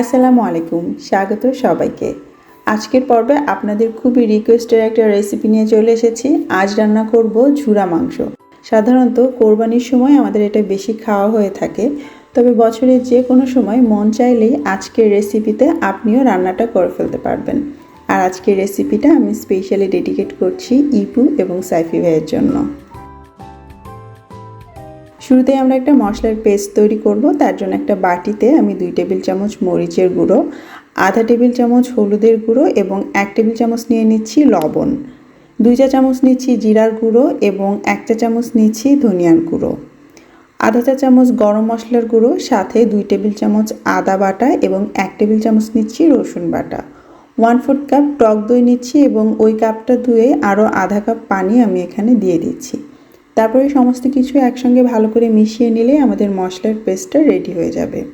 আসসালামু আলাইকুম, স্বাগত সবাইকে। আজকের পর্বে আপনাদের খুবই রিকোয়েস্টের একটা রেসিপি নিয়ে চলে এসেছি। আজ রান্না করব ঝুরা মাংস। সাধারণত কোরবানির সময় আমাদের এটা বেশি খাওয়া হয়ে থাকে। তবে বছরের যে কোনো সময় মন চাইলেই আজকের রেসিপিতে আপনিও রান্নাটা করে ফেলতে পারবেন। আর আজকের রেসিপিটা আমি স্পেশালি ডেডিকেট করছি ইপু এবং সাইফি ভাইয়ের জন্য। শুরুতে আমরা একটা মশলার পেস্ট তৈরি করব। তার জন্য একটা বাটিতে আমি দুই টেবিল চামচ মরিচের গুঁড়ো, আধা টেবিল চামচ হলুদের গুঁড়ো এবং এক টেবিল চামচ নিয়ে নিচ্ছি লবণ। দুই চা চামচ নিচ্ছি জিরার গুঁড়ো এবং এক চা চামচ নিচ্ছি ধনিয়ার গুঁড়ো। আধা চা চামচ গরম মশলার গুঁড়ো, সাথে দুই টেবিল চামচ আদা বাটা এবং এক টেবিল চামচ নিচ্ছি রসুন বাটা। ওয়ান ফোর্থ কাপ টক দই নিচ্ছি এবং ওই কাপটা ধুয়ে আরও আধা কাপ পানি আমি এখানে দিয়ে দিচ্ছি। তারপরে সমস্ত কিছু একসঙ্গে ভালো করে মিশিয়ে নিলে আমাদের মশলার পেস্টটা রেডি হয়ে যাবে।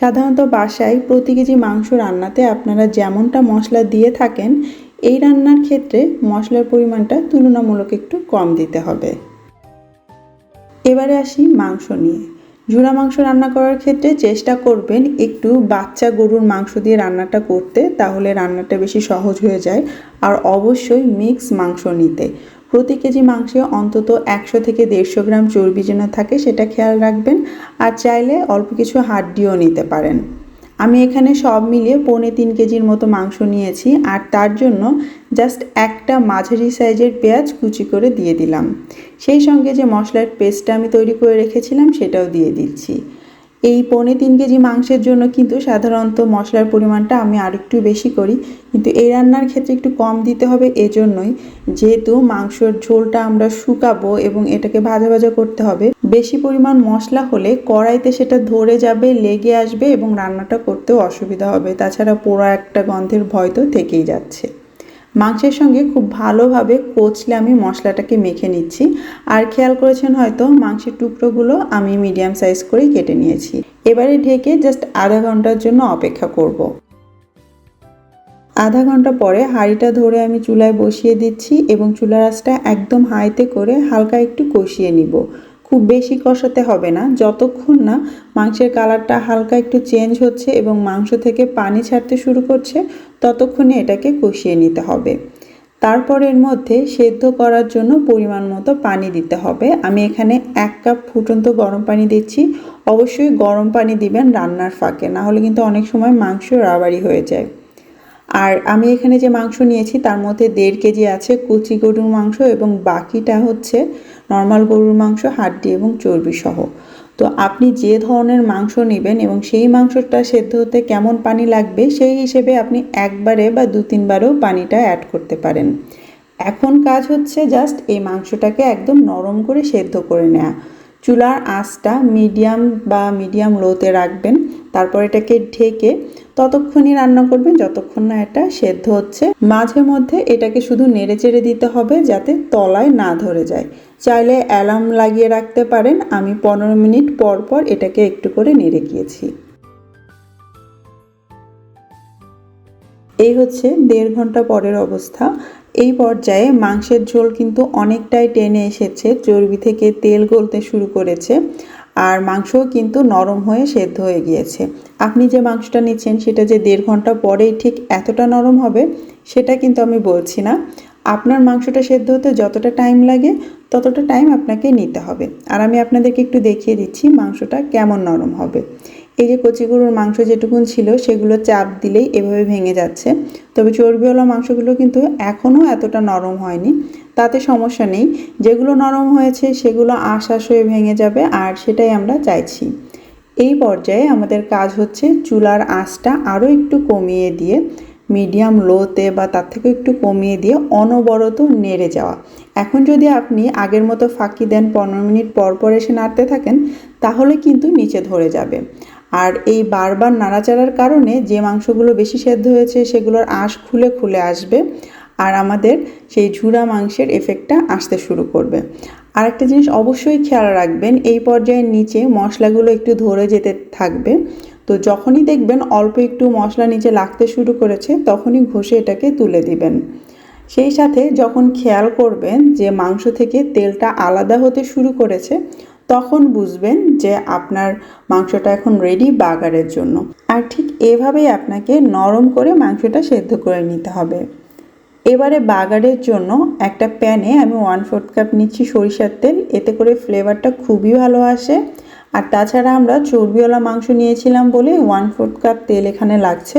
সাধারণত বাসায় প্রতি কেজি মাংস রান্নাতে আপনারা যেমনটা মশলা দিয়ে থাকেন, এই রান্নার ক্ষেত্রে মশলার পরিমাণটা তুলনামূলক একটু কম দিতে হবে। এবারে আসি মাংস নিয়ে। ঝুরা মাংস রান্না করার ক্ষেত্রে চেষ্টা করবেন একটু বাচ্চা গরুর মাংস দিয়ে রান্নাটা করতে, তাহলে রান্নাটা বেশি সহজ হয়ে যায়। আর অবশ্যই মিক্স মাংস নিতে। প্রতি কেজি মাংসে অন্তত একশো থেকে দেড়শো গ্রাম চর্বি যেন থাকে, সেটা খেয়াল রাখবেন। আর চাইলে অল্প কিছু হাড্ডিও নিতে পারেন। আমি এখানে সব মিলিয়ে পৌনে তিন কেজির মতো মাংস নিয়েছি, আর তার জন্য জাস্ট একটা মাঝারি সাইজের পেঁয়াজ কুচি করে দিয়ে দিলাম। সেই সঙ্গে যে মশলার পেস্টটা আমি তৈরি করে রেখেছিলাম, সেটাও দিয়ে দিচ্ছি। এই পৌনে তিন কেজি মাংসের জন্য কিন্তু সাধারণত মশলার পরিমাণটা আমি আর একটু বেশি করি। কিন্তু এই রান্নার ক্ষেত্রে একটু কম দিতে হবে এজন্যই। যেহেতু মাংসর ঝোলটা আমরা শুকাবো এবং এটাকে ভাজা ভাজা করতে হবে। বেশি পরিমাণ মশলা হলে কড়াইতে সেটা ধরে যাবে, লেগে আসবে এবং রান্নাটা করতেও অসুবিধা হবে। তাছাড়া পোড়া একটা গন্ধের ভয় তো থেকেই যাচ্ছে। মাংসের সঙ্গে খুব ভালোভাবে কচলে আমি মশলাটাকে মেখে নিচ্ছি। আর খেয়াল করেছেন হয়তো, মাংসের টুকরোগুলো আমি মিডিয়াম সাইজ করেই কেটে নিয়েছি। এবারে ঢেকে জাস্ট আধা ঘণ্টার জন্য অপেক্ষা করব। আধা ঘণ্টা পরে হাঁড়িটা ধরে আমি চুলায় বসিয়ে দিচ্ছি এবং চুলার আঁচটা একদম হাইতে করে হালকা একটু কষিয়ে নিব। খুব বেশি কষাতে হবে না। যতক্ষণ না মাংসের কালারটা হালকা একটু চেঞ্জ হচ্ছে এবং মাংস থেকে পানি ছাড়তে শুরু করছে, ততক্ষণে এটাকে কষিয়ে নিতে হবে। তারপর এর মধ্যে সেদ্ধ করার জন্য পরিমাণ মতো পানি দিতে হবে। আমি এখানে এক কাপ ফুটন্ত গরম পানি দিচ্ছি। অবশ্যই গরম পানি দিবেন রান্নার ফাঁকে না হলে কিন্তু অনেক সময় মাংস রাবারি হয়ে যায়। আর আমি এখানে যে মাংস নিয়েছি, তার মধ্যে দেড় কেজি আছে কুচি গরুর মাংস এবং বাকিটা হচ্ছে নর্মাল গরুর মাংস, হাড্ডি এবং চর্বি সহ। তো আপনি যে ধরনের মাংস নেবেন এবং সেই মাংসটা সেদ্ধ হতে কেমন পানি লাগবে, সেই হিসেবে আপনি একবারে বা দু তিনবারেও পানিটা অ্যাড করতে পারেন। এখন কাজ হচ্ছে জাস্ট এই মাংসটাকে একদম নরম করে সেদ্ধ করে নেওয়া চুলার আঁচটা মিডিয়াম বা মিডিয়াম লোতে রাখবেন। তারপর এটাকে ঢেকে ততক্ষণই রান্না করবেন, যতক্ষণ না এটা সেদ্ধ হচ্ছে। মাঝে মধ্যে এটাকে শুধু নেড়ে চেড়ে দিতে হবে যাতে তলায় না ধরে যায়। চাইলে অ্যালার্ম লাগিয়ে রাখতে পারেন। আমি পনেরো মিনিট পর পর এটাকে একটু করে নেড়ে গিয়েছি। এই হচ্ছে দেড় ঘণ্টা পরের অবস্থা। এই পর্যায়ে মাংসের ঝোল কিন্তু অনেকটাই টেনে এসেছে, চর্বি থেকে তেল গলতে শুরু করেছে, আর মাংসও কিন্তু নরম হয়ে সেদ্ধ হয়ে গিয়েছে। আপনি যে মাংসটা নিচ্ছেন, সেটা যে দেড় ঘণ্টা পরেই ঠিক এতটা নরম হবে, সেটা কিন্তু আমি বলছি না। আপনার মাংসটা সেদ্ধ হতে যতটা টাইম লাগে, ততটা টাইম আপনাকে নিতে হবে। আর আমি আপনাদেরকে একটু দেখিয়ে দিচ্ছি মাংসটা কেমন নরম হবে। এই যে কচি গরুর মাংস যেটুকুন ছিল, সেগুলো চাপ দিলেই এভাবে ভেঙে যাচ্ছে। তবে চর্বিওয়ালা মাংসগুলো কিন্তু এখনও এতটা নরম হয়নি। তাতে সমস্যা নেই। যেগুলো নরম হয়েছে, সেগুলো আশ আশ হয়ে ভেঙে যাবে, আর সেটাই আমরা চাইছি। এই পর্যায়ে আমাদের কাজ হচ্ছে চুলার আঁচটা আরও একটু কমিয়ে দিয়ে, মিডিয়াম লোতে বা তার থেকে একটু কমিয়ে দিয়ে অনবরত নেড়ে যাওয়া। এখন যদি আপনি আগের মতো ফাঁকি দেন পনেরো মিনিট পর পর এসে নাড়তে থাকেন, তাহলে কিন্তু নিচে ধরে যাবে। আর এই বারবার নাড়াচাড়ার কারণে যে মাংসগুলো বেশি সেদ্ধ হয়েছে সেগুলোর আঁশ খুলে খুলে আসবে আর আমাদের সেই ঝুরা মাংসের এফেক্টটা আসতে শুরু করবে। আর একটা জিনিস অবশ্যই খেয়াল রাখবেন, এই পর্যায়ের নিচে মশলাগুলো একটু ধরে যেতে থাকবে। তো যখনই দেখবেন অল্প একটু মশলা নিচে লাগতে শুরু করেছে, তখনই ঘষে এটাকে তুলে দিবেন। সেই সাথে যখন খেয়াল করবেন যে মাংস থেকে তেলটা আলাদা হতে শুরু করেছে তখন বুঝবেন যে আপনার মাংসটা এখন রেডি বাগারের জন্য। আর ঠিক এভাবেই আপনাকে নরম করে মাংসটা সেদ্ধ করে নিতে হবে। এবারে বাগারের জন্য একটা প্যানে আমি ওয়ান ফোর্থ কাপ নিচ্ছি সরিষার তেল। এতে করে ফ্লেভারটা খুবই ভালো আসে। আর তাছাড়া আমরা চর্বিওয়ালা মাংস নিয়েছিলাম বলে ওয়ান ফোর্থ কাপ তেল এখানে লাগছে।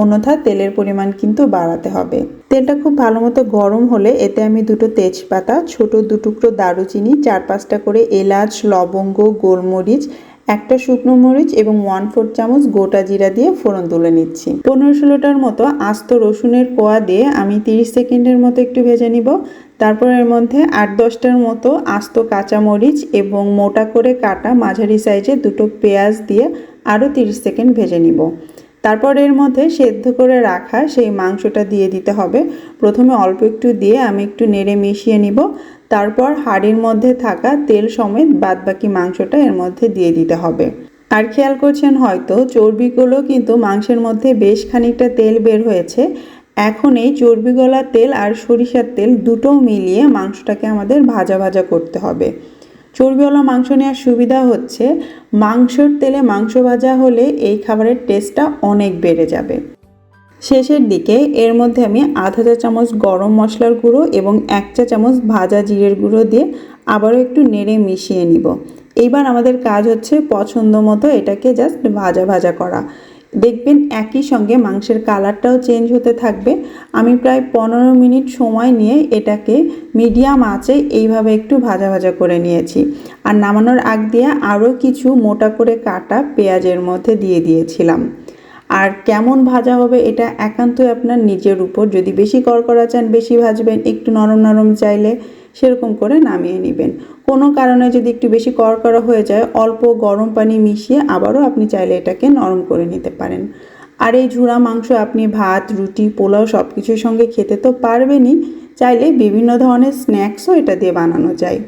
অন্যথা তেলের পরিমাণ কিন্তু বাড়াতে হবে। তেলটা খুব ভালো মতো গরম হলে এতে আমি দুটো তেজপাতা, ছোট দু টুকরো দারুচিনি, চার পাঁচটা করে এলাচ, লবঙ্গ, গোলমরিচ, একটা শুকনো মরিচ এবং ওয়ান ফোর চামচ গোটা জিরা দিয়ে ফোড়ন তুলে নিচ্ছি। পনেরো ষোলোটার মতো আস্ত রসুনের কোয়া দিয়ে আমি তিরিশ সেকেন্ডের মতো একটু ভেজে নিব। তারপর এর মধ্যে আট দশটার মতো আস্ত কাঁচা মরিচ এবং মোটা করে কাটা মাঝারি সাইজে দুটো পেঁয়াজ দিয়ে আরও তিরিশ সেকেন্ড ভেজে নিব। তারপর এর মধ্যে সেদ্ধ করে রাখা সেই মাংসটা দিয়ে দিতে হবে। প্রথমে অল্প একটু দিয়ে আমি একটু নেড়ে মিশিয়ে নিব। তারপর হাঁড়ির মধ্যে থাকা তেল সমেত বাদবাকি মাংসটা এর মধ্যে দিয়ে দিতে হবে। আর খেয়াল করছেন হয়তো, চর্বিগুলো কিন্তু মাংসের মধ্যে বেশ খানিকটা তেল বের হয়েছে। এখন এই চর্বিগলা তেল আর সরিষার তেল দুটো মিলিয়ে মাংসটাকে আমাদের ভাজা ভাজা করতে হবে। চর্বিওয়ালা মাংস নেওয়ার সুবিধা হচ্ছে মাংসর তেলে মাংস ভাজা হলে এই খাবারের টেস্টটা অনেক বেড়ে যাবে। শেষের দিকে এর মধ্যে আমি আধা চা চামচ গরম মশলার গুঁড়ো এবং এক চা চামচ ভাজা জিরের গুঁড়ো দিয়ে আবারও একটু নেড়ে মিশিয়ে নিব। এইবার আমাদের কাজ হচ্ছে পছন্দ মতো এটাকে জাস্ট ভাজা ভাজা করা। দেখবেন একই সঙ্গে মাংসের কালারটাও চেঞ্জ হতে থাকবে। আমি প্রায় পনেরো মিনিট সময় নিয়ে এটাকে মিডিয়াম আঁচে এইভাবে একটু ভাজা ভাজা করে নিয়েছি। আর নামানোর আগ দিয়ে আরও কিছু মোটা করে কাটা পেঁয়াজের মধ্যে দিয়ে দিয়েছিলাম। আর কেমন ভাজা হবে এটা একান্তই আপনার নিজের উপর। যদি বেশি কড়কড়া চান, বেশি ভাজবেন, একটু নরম নরম চাইলে সেরকম করে নামিয়ে নেবেন। কোনো কারণে যদি একটু বেশি কড়কড়া হয়ে যায়, অল্প গরম পানি মিশিয়ে আবারও আপনি চাইলে এটাকে নরম করে নিতে পারেন। আর এই ঝুড়া মাংস আপনি ভাত, রুটি, পোলাও সব কিছুর সঙ্গে খেতে তো পারবেনই, চাইলে বিভিন্ন ধরনের স্ন্যাক্সও এটা দিয়ে বানানো যায়।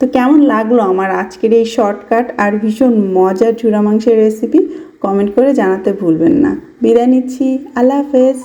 তো কেমন লাগল আমার আজকের এই শর্টকাট আর ভীষণ মজার ঝুড়া মাংসের রেসিপি? কমেন্ট করে জানাতে ভুলবেন না। বিদায় নিচ্ছি। আল্লাহ হাফেজ।